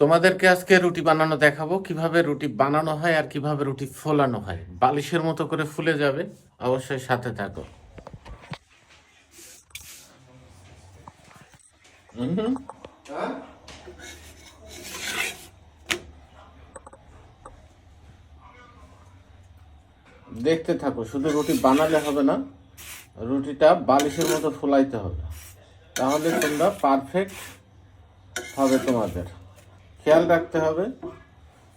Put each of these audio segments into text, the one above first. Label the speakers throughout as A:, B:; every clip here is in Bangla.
A: তোমাদেরকে আজকে রুটি বানানো দেখাবো। কীভাবে রুটি বানানো হয় আর কীভাবে রুটি ফোলানো হয়। বালিশের মতো করে ফুলে যাবে। অবশ্যই সাথে থাকো। দেখতে থাকো, শুধু রুটি বানালে হবে না, রুটিটা বালিশের মতো ফুলাইতে হবে। তাহলে তোমরা পারফেক্ট হবে তোমাদের। খেয়াল রাখতে হবে।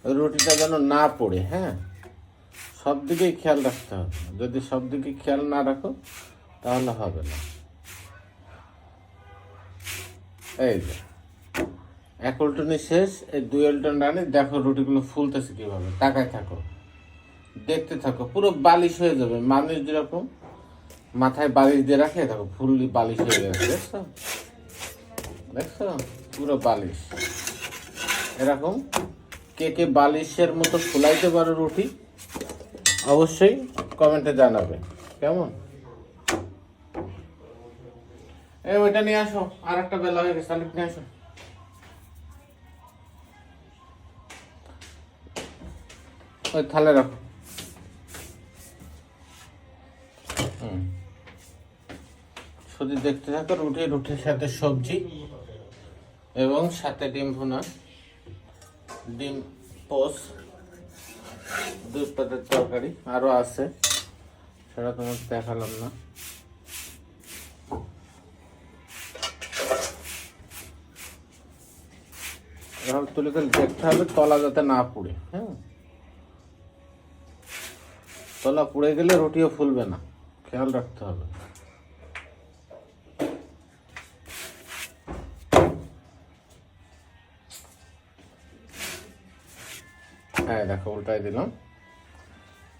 A: রুটিটা যেন না পড়ে হ্যাঁ? সব দিকেই খেয়াল রাখতে হবে। যদি সব দিকে খেয়াল না রাখো, তাহলে হবে না। এই যে, এক উল্টনি শেষ, এই দুই উল্টন রানি, দেখো রুটিগুলো ফুলতেছে কীভাবে। তাকায় থাকো, দেখতে থাকো, পুরো বালিশ হয়ে যাবে। মানুষ যেরকম মাথায় বালিশ দিয়ে রাখে, দেখো, ফুললি বালিশ হয়ে গেছে দেখছ? দেখছ? পুরো বালিশ। এরকম কে কে বালিশের মতো ফুলাইতে পারো রুটি, অবশ্যই কমেন্টে জানাবে। কেমন? এই ওইটা নিয়ে আসো, আর একটা বেলা হয়ে গেছে নিয়ে আসো। ওই থালে রাখো। শুধু দেখতে থাকো রুটি, রুটির সাথে সবজি এবং সাথে ডিম ভুনা। ডিম পোস, দুধ পাতার তরকারি আরও আছে, সেটা তোমাকে দেখালাম না। তুলে তুলে দেখতে হবে, তলা যাতে না পুড়ে হ্যাঁ। তলা পুড়ে গেলে রুটিও ফুলবে না, খেয়াল রাখতে হবে। হ্যাঁ দেখো উল্টাই দিলাম।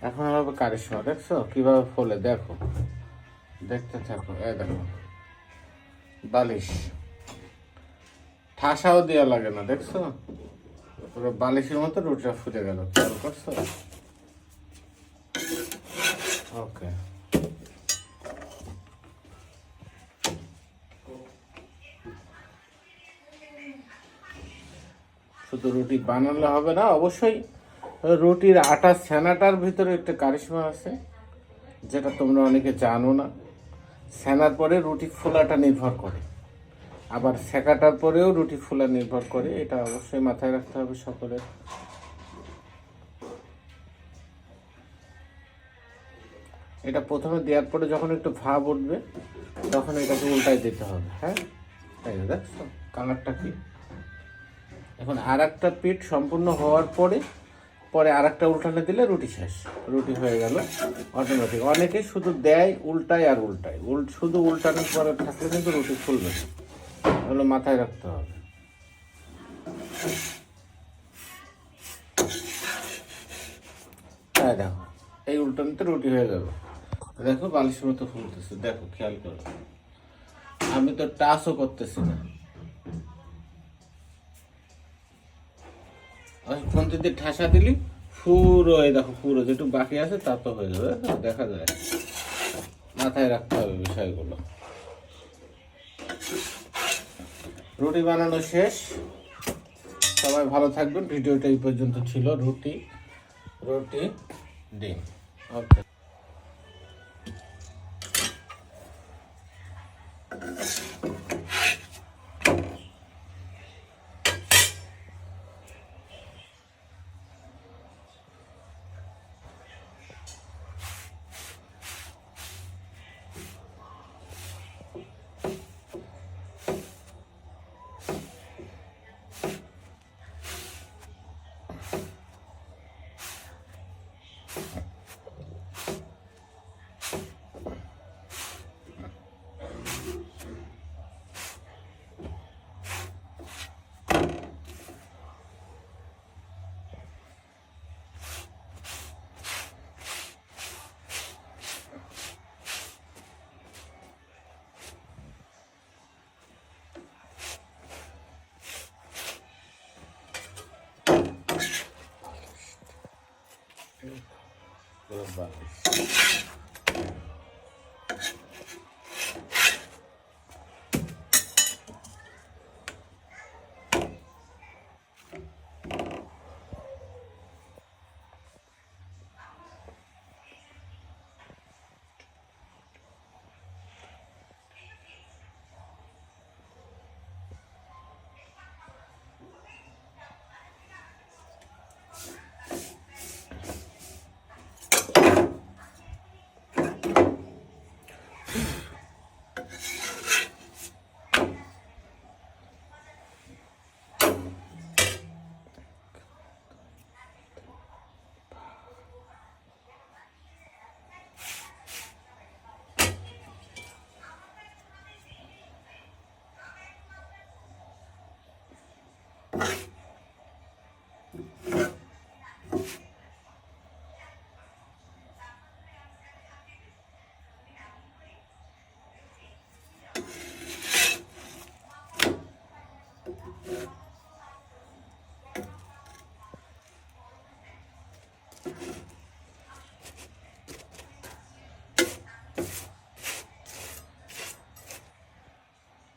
A: এখন হবে কারিশমা, দেখছ? কীভাবে ফলে? দেখো। দেখতে থাকো এ দেখো। বালিশ। ঠাসাও দেওয়া লাগে না, দেখছ? পুরো বালিশের মতো রুটিটা ফুটে গেল, খেয়াল করছ? ওকে। শুধু রুটি বানালে হবে না, অবশ্যই রুটির আটা ছানাটার ভিতরে একটা কারিশমা আছে, যেটা তোমরা অনেকে জানো না। ছানার পরে রুটি ফোলাটা নির্ভর করে। আবার সেকাটার পরেও রুটি ফোলা নির্ভর করে, এটা অবশ্যই মাথায় রাখতে হবে সকলের। এটা প্রথমে দেওয়ার পরে যখন একটু ভাব উঠবে, তখন এটাকে উল্টাই দিতে হবে হ্যাঁ? তাই দেখছ, কালারটা কি? এখন আর একটা পিঠ সম্পূর্ণ হওয়ার পরে পরে আর একটা উল্টানে দিলে রুটি শেষ। রুটি হয়ে গেল অটোমেটিক অনেকে শুধু দেয় উল্টায় আর উল্টায়। উল শুধু উল্টানোর পরে থাকলে কিন্তু রুটি ফুলবে না। মাথায় রাখতে হবে। হ্যাঁ দেখো, এই উল্টানোতে রুটি হয়ে যাবে দেখো বালিশের মতো ফুলতেছে। দেখো, খেয়াল করো। আমি তো টাচও করতেছি না। খুন্তি দিয়ে ঠাসা দিলি পুরো এই দেখো পুরো যেটুকু বাকি আছে তা তো হয়ে যাবে দেখা যায়। মাথায় রাখতে হবে বিষয়গুলো। রুটি বানানো শেষ। সবাই ভালো থাকবেন। ভিডিওটা এই পর্যন্ত ছিল রুটি রুটি, ডিম। ওকে। পুরো বালিশ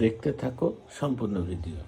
A: দেখতে থাকো সম্পূর্ণ ভিডিও।